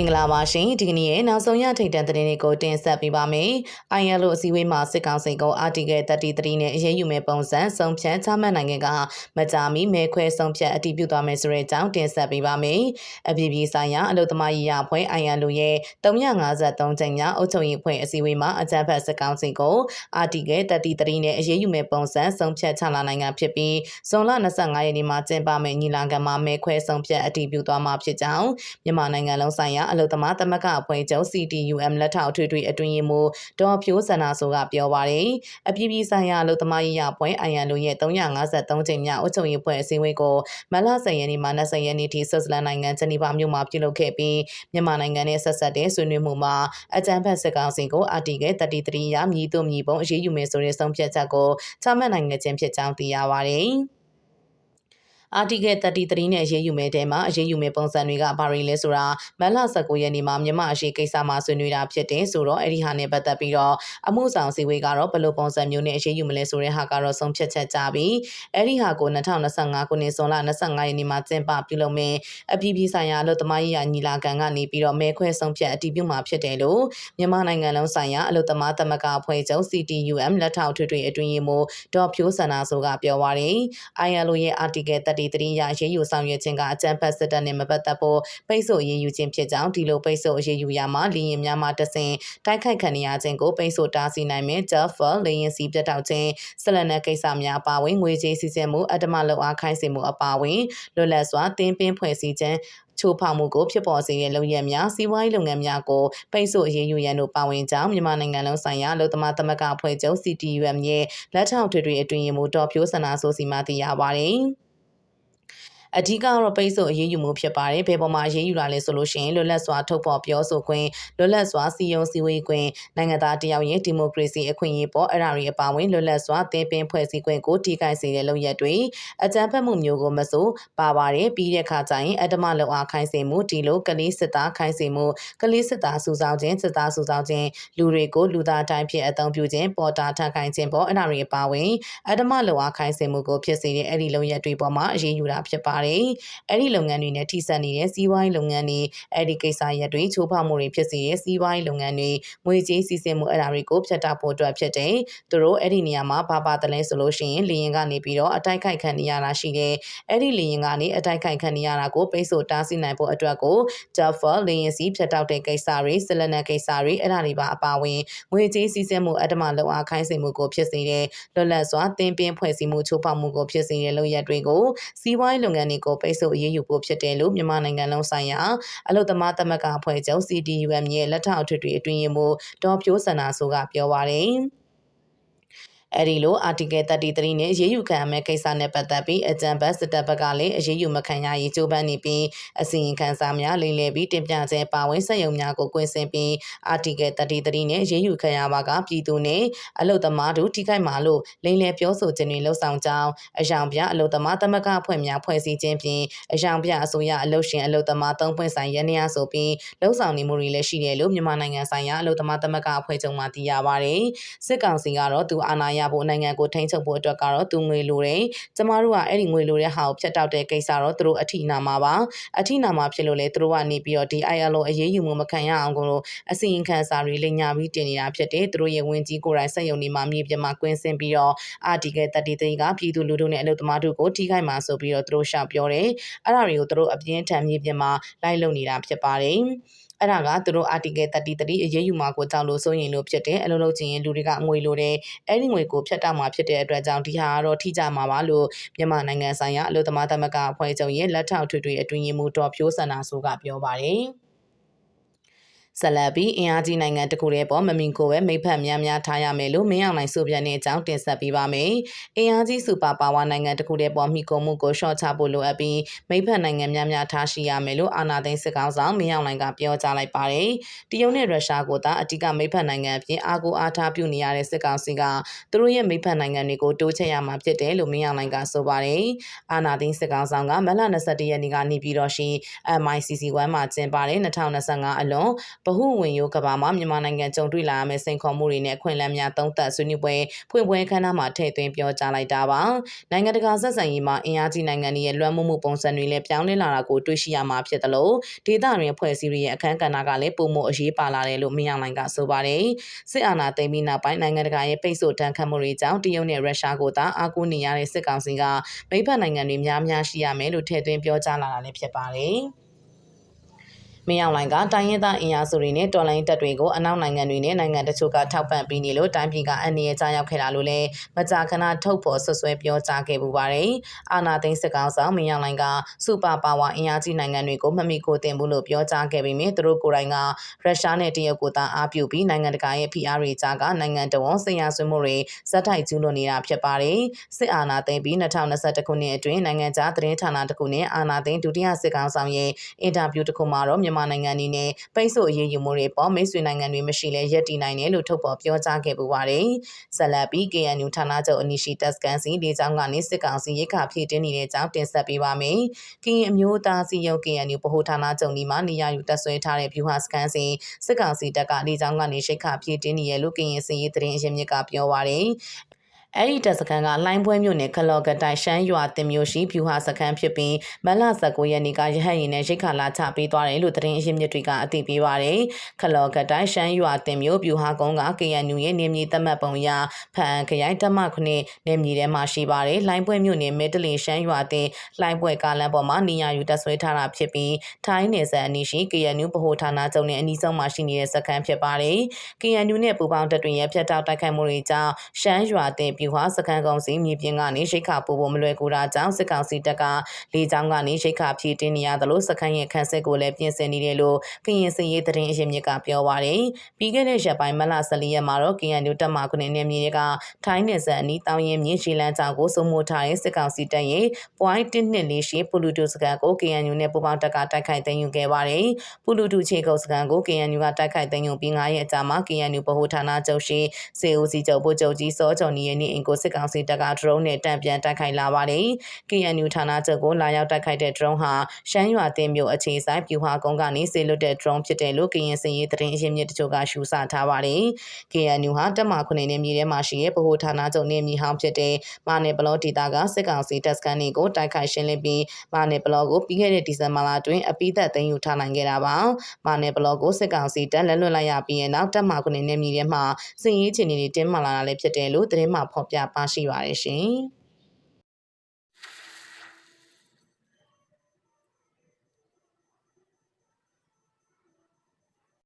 င်္ဂလာပါရှင်ဒီကနေ့ရဲ့နောက်ဆုံးရထိတ်တန့်သတင်းတွေကိုတင်ဆက်ပေးပါမယ်။ ILO အစည်းအဝေးမှာစစ်ကောင်စီက Article 33နဲ့အရေးယူမဲ့ပုံစံစုံဖြန့်ချမှတ်နိုင်ငံကမကြာမီမဲခွဲဆုံးဖြတ်အတည်ပြုသွားမယ်ဆိုတဲ့အကြောင်းတင်ဆက်ပေးပါမယ်။အပြည်ပြည်ဆိုင်ရာအလုပ်သမားရေးရာအဖွဲ့ ILO ရဲ့353ကြိမ်မြောက်အုပ်ချုပ်ရေးအဖွဲ့အစည်းအဝေးမှာအကြံဖတ်စစ်ကောင်စီကို Article 33နဲ့အရေးယူမဲ့ပုံစံစုံဖြတ်ချလာနိုင်ငံဖြစ်ပြီးဇွန်လ25ရက်နေ့မှာကျင်းပမယ့်ညီလာခံမှာမဲခွဲဆုံးဖြတ်အတည်ပြုသွားမှာဖြစ်ကြောင်းမြန်မာနိုင်ငံလုံးဆိုင်ရာအလုပ်သမားသမဂ္ဂအဖွဲ့ချုပ် CTUM လက်ထောက်ထွေထွေအတွင်းရေးမှူးဒေါ်ဖြိုးစန္နာဆိုကပြောပါတယ်။အပြည်ပြည်ဆိုင်ရာအလုပ်သမားရေးရအဖွဲ့ ILO ရဲ့353ကြိမ်မြောက်အုပ်ချုပ်ရေးအဖွဲ့အစည်းအဝေးကိုမလ10ရက်နေ့မှ20ရက်နေ့ထိဆွစ်ဇာလန်နိုင်ငံဂျနီဗာမြို့မှာပြုလုပ်ခဲ့ပြီးမြန်မာနိုင်ငံနဲ့ဆက်ဆက်တဲ့ဆွေးနွေးမှုမှာအကြံဖက်စစ်ကောင်စီကိုအာတီက33ရမြည်သူမြည်ပုံအရေးယူမယ်ဆိုတဲ့ဆုံးဖြတ်ချက်ကိုချမှတ်နိုင်ခြင်းဖြစ်ကြောင်းသိရပါတယ်။ အာတီကယ်33နဲ့အရေးယူမဲ့တဲမှာအရေးယူမဲ့ပုံစံတွေကဘာတွေလဲဆိုတာမတ်လ19ရက်နေ့မှာမြန်မာအရှိကိစ္စမှာဆွေးနွေးတာဖြစ်တယ်ဆိုတော့အဲ့ဒီဟာနဲ့ပတ်သက်ပြီးတော့အမှုဆောင်စီဝေးကတော့ဘယ်လိုပုံစံမျိုးနဲ့အရေးယူမလဲဆိုတဲ့ဟာကတော့ဆုံးဖြတ်ချက်ကြပြီအဲ့ဒီဟာကို2025ခုနှစ်ဇွန်လ25ရက်နေ့မှာကျင်းပပြုလုပ်မယ်အပြည်ပြည်ဆိုင်ရာအလုပ်သမားရေးရာညီလာခံကနေပြီးတော့မဲခွဲဆုံးဖြတ်အတည်ပြုမှာဖြစ်တယ်လို့မြန်မာနိုင်ငံလုံးဆိုင်ရာအလုပ်သမားသမဂ္ဂအဖွဲ့ချုပ် CTUM လက်ထောက်ထွေထွေအတွင်းရေးမှူးဒေါ်ဖြိုးစန္နာဆိုကပြောပါရယ် ILO ရဲ့ article 33ရရေးယူဆောင်ရွက်ခြင်းကအကြမ်းဖက်စစ်တပ်နဲ့မပတ်သက်ဖို့ပိတ်ဆို့ရေးယူခြင်းဖြစ်ကြောင်းဒီလိုပိတ်ဆို့ရေးယူရမှာလီရင်များမှတဆင်တိုက်ခိုက်ခံရခြင်းကိုပိတ်ဆို့တားဆီးနိုင်မယ် Jaffa လေရင်စီပြတ်တောက်ခြင်းဆက်လက်တဲ့ကိစ္စများအပါအဝင်ငွေကြေးစီစဉ်မှုအတ္တမလောက်အားခိုင်းစေမှုအပါအဝင်လွတ်လပ်စွာတင်းပင်းဖွဲ့စည်းခြင်းချိုးဖောက်မှုကိုဖြစ်ပေါ်စေတဲ့လုပ်ရက်များစီးပွားရေးလုပ်ငန်းများကိုပိတ်ဆို့အရေးယူရန်တို့ပါဝင်ကြောင်းမြန်မာနိုင်ငံလုံးဆိုင်ရာလုံသမားသမဂ္ဂအဖွဲ့ချုပ် CTUM ရဲ့လက်ထောက်ထွေထွေအတွင်းရေးမှူးတော်ဖြိုးစန္ဒာဆိုစီမှသိရပါတယ်။ အဓိကတော့ပိတ်ဆို့အရေးယူမှုဖြစ်ပါတယ်ဘယ်ပေါ်မှာအရေးယူလာလဲဆိုလို့ရှိရင်လွတ်လပ်စွာထုတ်ဖော်ပြောဆိုခွင့်လွတ်လပ်စွာစီယုံစည်းဝေးခွင့်နိုင်ငံသားတယောက်ရဲ့ဒီမိုကရေစီအခွင့်အရေးပေါ်အဲ့ဒါတွေအပါအဝင်လွတ်လပ်စွာသင်ပင်ဖွဲ့စည်းခွင့်ကိုထိခိုက်စေတဲ့လုပ်ရက်တွေအကြမ်းဖက်မှုမျိုးကိုမစိုးပါပါတယ်ပြီးတဲ့ခါကျရင်အတ္တမလောက်အားခိုင်းစေမှုဒီလိုကလေးစစ်သားခိုင်းစေမှုကလေးစစ်သားစုဆောင်းခြင်းစစ်သားစုဆောင်းခြင်းလူတွေကိုလူသားတိုင်းဖြစ်အသုံးပြုခြင်းပေါ်တာထခိုင်းခြင်းပေါ်အဲ့ဒါတွေအပါအဝင်အတ္တမလောက်အားခိုင်းစေမှုကိုဖြစ်စေတဲ့အဲ့ဒီလုပ်ရက်တွေပေါ်မှာအရေးယူတာဖြစ်ပါတယ်။အဲ့ဒီလုပ်ငန်းတွေနဲ့ထိစပ်နေတဲ့စီးပွားရေးလုပ်ငန်းတွေအဲ့ဒီကိစ္စရပ်တွေချိုးဖောက်မှုတွေဖြစ်စေတဲ့စီးပွားရေးလုပ်ငန်းတွေငွေကြေးစီစဉ်မှုအဲ့ဒါတွေကိုဖျက်တောက်ဖို့အတွက်ဖြစ်တယ်။သူတို့အဲ့ဒီနေရာမှာဘာပါတလဲဆိုလို့ရှိရင်လေရင်ကနေပြီးတော့အတိုက်ခိုက်ခံနေရတာရှိတယ်။အဲ့ဒီလေရင်ကနေအတိုက်ခိုက်ခံနေရတာကိုပိတ်ဆို့တားဆီးနိုင်ဖို့အတွက်ကို Jaffa လေရင်စီဖျက်တောက်တဲ့ကိစ္စတွေဆလနက်ကိစ္စတွေအဲ့ဒါတွေပါအပါဝင်ငွေကြေးစီစဉ်မှုအတ္တမလုံအားခိုင်းစေမှုကိုဖြစ်စေတဲ့လွတ်လပ်စွာတင်ပင်းဖွဲ့စည်းမှုချိုးဖောက်မှုကိုဖြစ်စေတဲ့လုပ်ရက်တွေကိုစီးပွားရေးလုပ်ငန်းတွေကိုပိတ်ဆို့အရေးယူဖို့ဖြစ်တယ်လို့မြန်မာနိုင်ငံလုံးဆိုင်ရာအလုသမားသမဂ္ဂအဖွဲ့ချုပ် CDUM ရဲ့လက်ထောက်ထွေထွေအတွင်းရေးမှူးဒေါ်ဖြိုးစန္နာဆိုကပြောပါတယ်။ အဲ့ဒီလို article 33နဲ့ရေးယူခံရမယ့်ကိစ္စနဲ့ပတ်သက်ပြီးအကြံဘတ်စစ်တပ်ဘက်ကလည်းအရေးယူမခံရရေးကြိုးပမ်းနေပြီးအစီရင်ခံစာများလိမ့်လည်ပြီးတင်ပြခြင်းပါဝင်စက်ရုံများကိုကွင်းဆင်းပြီး article 33နဲ့ရေးယူခံရပါကပြည်သူနဲ့အလုသမားတို့ထိခိုက်မှာလို့လိမ့်လည်ပြောဆိုခြင်းတွေလှုံ့ဆော်ကြောင်းအယောင်ပြအလုသမားသမဂ္ဂအဖွဲ့များဖွဲ့စည်းခြင်းဖြင့်အယောင်ပြအစိုးရအလုရှင်အလုသမားသုံးပွင့်ဆိုင်ရန်ရဆိုပြီးလှုံ့ဆော်နေမှုတွေလည်းရှိတယ်လို့မြန်မာနိုင်ငံဆိုင်ရာအလုသမားသမဂ္ဂအဖွဲ့ချုပ်မှသိရပါတယ်စစ်ကောင်စီကတော့သူအာဏာရဖို့နိုင်ငံကိုထိန်းချုပ်ဖို့အတွက်ကတော့သူငွေလိုတယ်ကျမတို့ကအဲ့ဒီငွေလိုတဲ့ဟာကိုဖျက်တောက်တဲ့ကိစ္စတော့သူတို့အထီနာမှာပါအထီနာမှာဖြစ်လို့လေသူတို့ကနေပြီးတော့ဒီ ILO အရေးယူမှုမခံရအောင်ကိုလို့အစီရင်ခံစာတွေလိညာပြီးတင်နေတာဖြစ်တယ်သူတို့ရဲ့ဝင်ကြီးကိုယ်တိုင်စက်ယုံနေမှာမြေပြင်မှာကွင်းစင်ပြီးတော့အာတီကယ်33ကပြည်သူလူထုနဲ့အလုပ်သမားတို့ကိုထိခိုက်မှာဆိုပြီးတော့သူတို့ရှောက်ပြောတယ်အဲ့ဒါတွေကိုသူတို့အပြင်းထန်မြေပြင်မှာလိုက်လုပ်နေတာဖြစ်ပါတယ် အဲ့ဒါကသူတို့ article 33အရေးယူမှာကိုကြောင့်လို့ဆိုရင်လို့ဖြစ်တယ်အလုံးလုံးချင်းရင်လူတွေကအငွေလိုတယ်အဲ့ဒီငွေကိုဖျက်တောက်မှာဖြစ်တဲ့အတွက်ကြောင့်ဒီဟာကတော့ထိကြမှာပါလို့မြန်မာနိုင်ငံဆိုင်ရာအလို့သမားသမဂ္ဂအဖွဲ့ချုပ်ရဲ့လက်ထောက်ထွေထွေအတွင်းရေးမှူးတော်ဖြိုးစန္ဒာဆိုကပြောပါတယ် ဆက်လက်ပြီးအင်အားကြီးနိုင်ငံတခုရဲ့ပေါ်မမင်ကိုပဲမိဖက်များများထားရမယ်လို့မင်းအောင်နိုင်ဆိုပြန်တဲ့အကြောင်းတင်ဆက်ပေးပါမယ်။အင်အားကြီးစူပါပါဝါနိုင်ငံတခုရဲ့ပေါ်မိကုန်မှုကိုရှော့ချဖို့လိုအပ်ပြီးမိဖက်နိုင်ငံများများထားရှိရမယ်လို့အာဏာသိမ်းစစ်ကောင်ဆောင်မင်းအောင်နိုင်ကပြောကြားလိုက်ပါတယ်။တရုတ်နဲ့ရုရှားကိုသာအ धिक မိဖက်နိုင်ငံအပြင်အာကိုအားထားပြုနေရတဲ့စစ်ကောင်စီကသူတို့ရဲ့မိဖက်နိုင်ငံတွေကိုတိုးချဲ့ရမှာဖြစ်တယ်လို့မင်းအောင်နိုင်ကဆိုပါတယ်။အာဏာသိမ်းစစ်ကောင်ဆောင်ကမလ21ရက်နေ့ကနေပြီးတော့ရှိ MICC1 မှာကျင်းပတဲ့2025အလွန်ဗဟုဝင်ရိုးကဘာမှာမြန်မာနိုင်ငံကြုံတွေ့လာရမယ့်စိန်ခေါ်မှုတွေနဲ့အခွင့်အလမ်းများသုံးသပ်ဆွေးနွေးပွဲဖွင့်ပွဲခမ်းနားမှာထည့်သွင်းပြောကြားလိုက်တာပါနိုင်ငံတကာဆက်ဆံရေးမှာအင်အားကြီးနိုင်ငံတွေရဲ့လွှမ်းမိုးမှုပုံစံတွေလည်းပြောင်းလဲလာတာကိုတွေ့ရှိရမှာဖြစ်တယ်လို့ဒေသတွင်ဖွဲ့စည်းတွေရဲ့အခမ်းကဏ္ဍကလည်းပုံမှုအရေးပါလာတယ်လို့မင်းအောင်လှိုင်ကဆိုပါတယ်စစ်အာဏာသိမ်းပြီးနောက်ပိုင်းနိုင်ငံတကာရဲ့ပိတ်ဆို့တန်းခတ်မှုတွေကြောင့်တရုတ်နဲ့ရုရှားကိုသာအားကိုးနေရတဲ့စစ်ကောင်စီကမိဘနိုင်ငံတွေများများရှိရမယ်လို့ထည့်သွင်းပြောကြားလာတာလည်းဖြစ်ပါတယ်။ မင်းအောင်လှိုင်ကတိုင်းရင်းသားအင်အားစုတွေနဲ့တော်လိုင်းတပ်တွေကိုအနောက်နိုင်ငံတွေနဲ့နိုင်ငံတချို့ကထောက်ပံ့ပေးနေလို့တိုင်းပြည်ကအန္တရာယ်ကြားရောက်ခဲ့တာလို့လည်းမကြာခဏထုတ်ဖော်ဆွဆွဲပြောကြားခဲ့ပူပါတယ်။အာနာသိန်းစစ်ကောင်ဆောင်မင်းအောင်လှိုင်ကစူပါပါဝါအင်အားကြီးနိုင်ငံတွေကိုမမိကိုတင်ဘူးလို့ပြောကြားခဲ့ပေမဲ့သူတို့ကိုယ်တိုင်ကရုရှားနဲ့တရုတ်ကိုသာအားပြုပြီးနိုင်ငံတကာရဲ့ဖိအားတွေကြားကနိုင်ငံတော်ဆင်ရဆွေးမှုတွေဇက်တိုက်ကျူးလွန်နေတာဖြစ်ပါတယ်။စစ်အာဏာသိမ်းပြီး2021ခုနှစ်အတွင်းနိုင်ငံခြားသတင်းဌာနတစ်ခုနဲ့အာဏာသိမ်းဒုတိယစစ်ကောင်ဆောင်ရဲ့အင်တာဗျူးတစ်ခုမှာတော့မြန်မာနိုင်ငံအနေနဲ့ပိတ်ဆို့အရေးယူမှုတွေပေါ်မိတ်ဆွေနိုင်ငံတွေမရှိလဲရပ်တည်နိုင်တယ်လို့ထုတ်ဖော်ပြောကြားခဲ့ပူပါတယ်။ဆက်လက်ပြီး KNU ဌာနချုပ်အနီရှိတက်စကန်စီဒေကြောင်းကနေစစ်ကောင်စီရိတ်ခါဖြည့်တင်းနေတဲ့ကြောင်းတင်ဆက်ပေးပါမယ်။ကရင်အမျိုးသားစီယုံ KNU ဗဟိုဌာနချုပ်ဒီမှာနေရာယူတက်ဆွဲထားတဲ့ဗျူဟာစကန်စီစစ်ကောင်စီတပ်ကဒေကြောင်းကနေရိတ်ခါဖြည့်တင်းနေရလို့ကရင်စီရေးသတင်းအရင်းမြစ်ကပြောပါတယ်။ အဲ့ဒီတပ်စခန်းကလိုင်းပွဲမြို့နယ်ခလော့ကတိုင်ရှမ်းရွာတင်မြို့ရှိဖြူဟာစခန်းဖြစ်ပြီးမလ19ရက်နေ့ကရဟတ်ရင်နဲ့ရိတ်ခါလာချပေးသွားတယ်လို့သတင်းအရင်းမြစ်တွေကအသိပေးပါတယ်။ခလော့ကတိုင်ရှမ်းရွာတင်မြို့ဖြူဟာကုန်းက KNU ရဲ့နေမြေသတ်မှတ်ပုံအရဖန်ခရိုင်တမခုနှစ်နေမြေထဲမှာရှိပါတယ်။လိုင်းပွဲမြို့နယ်မဲတလင်ရှမ်းရွာတင်လိုင်းပွဲကားလမ်းပေါ်မှာနေရာယူတပ်ဆွဲထားတာဖြစ်ပြီးထိုင်းနယ်စပ်အနီးရှိ KNU ဗဟိုဌာနချုပ်နဲ့အနီးဆုံးမှာရှိနေတဲ့စခန်းဖြစ်ပါတယ်။ KNU နဲ့ပူးပေါင်းတပ်တွေရဲ့ဖျက်တောက်တိုက်ခိုက်မှုတွေကြောင့်ရှမ်းရွာတင်ပြူဟာစကန်ကောင်စီမြေပြင်ကနေရိတ်ခါပို့ဖို့မလွယ်ကူတာကြောင့်စစ်ကောင်စီတပ်ကလေကြောင်းကနေရိတ်ခါဖြည့်တင်းနေရသလိုစကန်ရဲ့ခန်းစစ်ကိုလည်းပြင်ဆင်နေတယ်လို့ကရင်စရေးသတင်းအရင်းမြစ်ကပြောပါတယ်။ပြီးခဲ့တဲ့ရက်ပိုင်းမလ14ရက်မှာတော့ KNU တပ်မခုနှစ်နေမြေကထိုင်းနယ်စပ်အနီးတောင်ရင်မြင်းရှီလန်းကြောင်ကိုစုံမိုထားတဲ့စစ်ကောင်စီတပ်ရဲ့ point 124ရှိပူလူတူစကန်ကို KNU နဲ့ပူးပေါင်းတပ်ကတိုက်ခိုက်သိမ်းယူခဲ့ပါတယ်။ပူလူတူခြေကုပ်စကန်ကို KNU ကတိုက်ခိုက်သိမ်းယူပြီး9ရက်အကြာမှာ KNU ဗဟိုဌာနချုပ်ရှိစေဦးစီချုပ်ဗိုလ်ချုပ်ကြီးစောကျော်နီရဲ့နေအိမ်ကိုစစ်ကောင်စီတပ်က drone နဲ့တံပြန်တိုက်ခိုက်လာပါတယ်။ KNU ဌာနချုပ်ကိုလာရောက်တိုက်ခိုက်တဲ့ drone ဟာရှမ်းရွာတင်မြို့အခြေဆိုင်ပြူဟာကုန်းကနေစေလွတ်တဲ့ drone ဖြစ်တယ်လို့ကရင်စင်ရေးသတင်းအရင်းမြစ်တချို့ကရှုစထားပါတယ်။ KNU ဟာတပ်မခုနှစ်နေမြေထဲမှာရှိတဲ့ဗဟိုဌာနချုပ်နေမြေဟောင်းဖြစ်တဲ့မာနယ်ဘလော့ဒေတာကစစ်ကောင်စီတပ်စခန်းတွေကိုတိုက်ခိုက်ရှင်းလင်းပြီးမာနယ်ဘလော့ကိုပြီးခဲ့တဲ့ဒီဇင်ဘာလတွင်အပိသက်သိမ်းယူထားနိုင်ခဲ့တာပါ။မာနယ်ဘလော့ကိုစစ်ကောင်စီတပ်လက်လွတ်လိုက်ရပြီးနောက်တပ်မခုနှစ်နေမြေထဲမှာစင်ရေးချင်နေတင်းမာလာတာလည်းဖြစ်တယ်လို့သတင်းမှဖော်ပြပါရှိပါတယ်ရှင်။